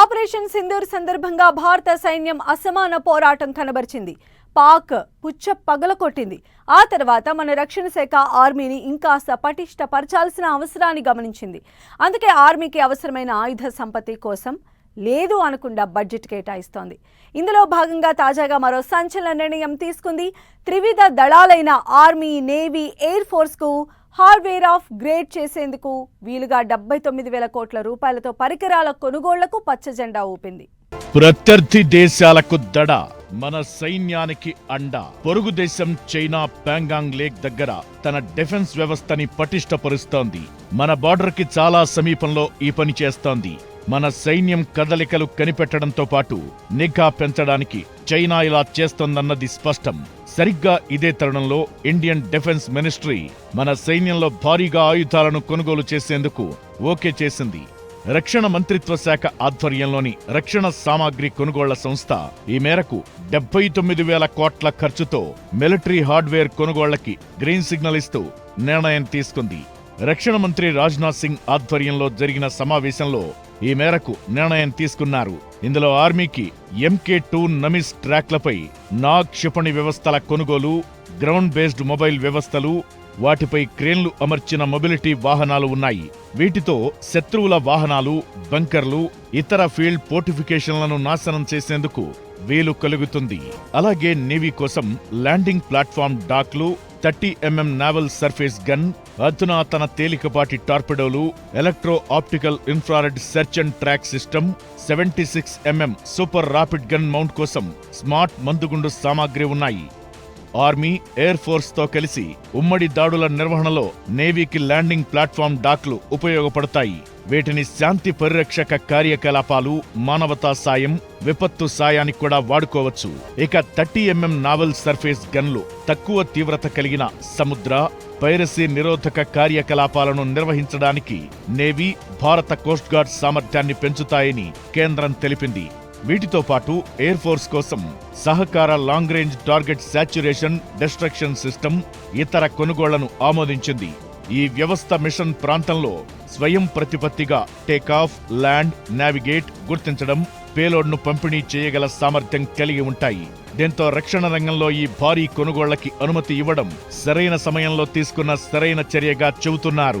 Operation Sindoor సందర్భంగా భారత సైన్యం అసమాన పోరాటం కనబరిచింది. పాక్ పుచ్చ పగలకొట్టింది ఆ తర్వాత మన రక్షణ శాఖ ఆర్మీని ఇంకాస్త పటిష్టపరచాల్సిన అవసరాన్ని గమనించింది. అందుకే ఆర్మీకి అవసరమైన ఆయుధ సంపత్తి కోసం లేదు అనకుండా బడ్జెట్ కేటాయిస్తోంది. ఇందులో భాగంగా తాజాగా మరో సంచలన నిర్ణయం తీసుకుంది. త్రివిధ దళాలైన ఆర్మీ నేవీ ఎయిర్ ఫోర్స్కు హార్డ్వేర్ ఆఫ్ గ్రేడ్ చేసేందుకు వీలుగా డెబ్బై తొమ్మిది వేల కోట్ల రూపాయలతో పరికరాల కొనుగోళ్ళకు పచ్చజెండా ఊపింది. ప్రత్యర్థి దేశాలకు దడ మన సైన్యానికి అండ. పొరుగు దేశం చైనా ప్యాంగాంగ్ లేక్ దగ్గర తన డిఫెన్స్ వ్యవస్థని పటిష్టపరుస్తోంది. మన బార్డర్కి చాలా సమీపంలో ఈ పని చేస్తోంది. మన సైన్యం కదలికలు కనిపెట్టడంతో పాటు నిఘా పెంచడానికి చైనా ఇలా చేస్తోందన్నది స్పష్టం. సరిగ్గా ఇదే తరుణంలో ఇండియన్ డిఫెన్స్ మినిస్ట్రీ మన సైన్యంలో భారీగా ఆయుధాలను కొనుగోలు చేసేందుకు ఓకే చేసింది. రక్షణ మంత్రిత్వ శాఖ ఆధ్వర్యంలోని రక్షణ సామాగ్రి కొనుగోళ్ళ సంస్థ ఈ మేరకు డెబ్బై తొమ్మిది వేల కోట్ల ఖర్చుతో మిలిటరీ హార్డ్వేర్ కొనుగోళ్ళకి గ్రీన్ సిగ్నల్ ఇస్తూ నిర్ణయం తీసుకుంది. రక్షణ మంత్రి రాజ్నాథ్ సింగ్ ఆధ్వర్యంలో జరిగిన సమావేశంలో ఈ మేరకు నిర్ణయం తీసుకున్నారు. ఇందులో ఆర్మీకి ఎంకే టూ నమిస్ ట్రాక్లపై నాగ్ క్షిపణి వ్యవస్థల కొనుగోలు గ్రౌండ్ బేస్డ్ మొబైల్ వ్యవస్థలు వాటిపై క్రేన్లు అమర్చిన మొబిలిటీ వాహనాలు ఉన్నాయి. వీటితో శత్రువుల వాహనాలు బంకర్లు ఇతర ఫీల్డ్ పోర్టిఫికేషన్లను నాశనం చేసేందుకు వీలు కలుగుతుంది. అలాగే నేవీ కోసం ల్యాండింగ్ ప్లాట్ఫామ్ డాక్లు thirty MM naval surface gun అధునాతన తేలికపాటి టార్పెడోలు electro optical infrared search and track system seventy six mm super rapid gun mount కోసం స్మార్ట్ మందుగుండు సామాగ్రి ఉన్నాయి. ఆర్మీ ఎయిర్ ఫోర్స్తో కలిసి ఉమ్మడి దాడుల నిర్వహణలో నేవీకి ల్యాండింగ్ ప్లాట్ఫామ్ డాక్లు ఉపయోగపడతాయి. వీటిని శాంతి పరిరక్షక కార్యకలాపాలు మానవతా సాయం విపత్తు సాయానికి కూడా వాడుకోవచ్చు. ఇక థర్టీ ఎంఎం నావల్ సర్ఫేస్ గన్లు తక్కువ తీవ్రత కలిగిన సముద్ర పైరసీ నిరోధక కార్యకలాపాలను నిర్వహించడానికి నేవీ భారత కోస్ట్ గార్డ్ సామర్థ్యాన్ని పెంచుతాయని కేంద్రం తెలిపింది. వీటితో పాటు ఎయిర్ ఫోర్స్ కోసం సహకార long range target saturation destruction system ఇతర కొనుగోళ్ళను ఆమోదించింది. ఈ వ్యవస్థ మిషన్ ప్రాంతంలో స్వయం ప్రతిపత్తిగా టేకాఫ్ ల్యాండ్ నావిగేట్ గుర్తించడం పేలోడ్ను పంపిణీ చేయగల సామర్థ్యం కలిగి ఉంటాయి. దీంతో రక్షణ రంగంలో ఈ భారీ కొనుగోళ్ళకి అనుమతి ఇవ్వడం సరైన సమయంలో తీసుకున్న సరైన చర్యగా చెబుతున్నారు.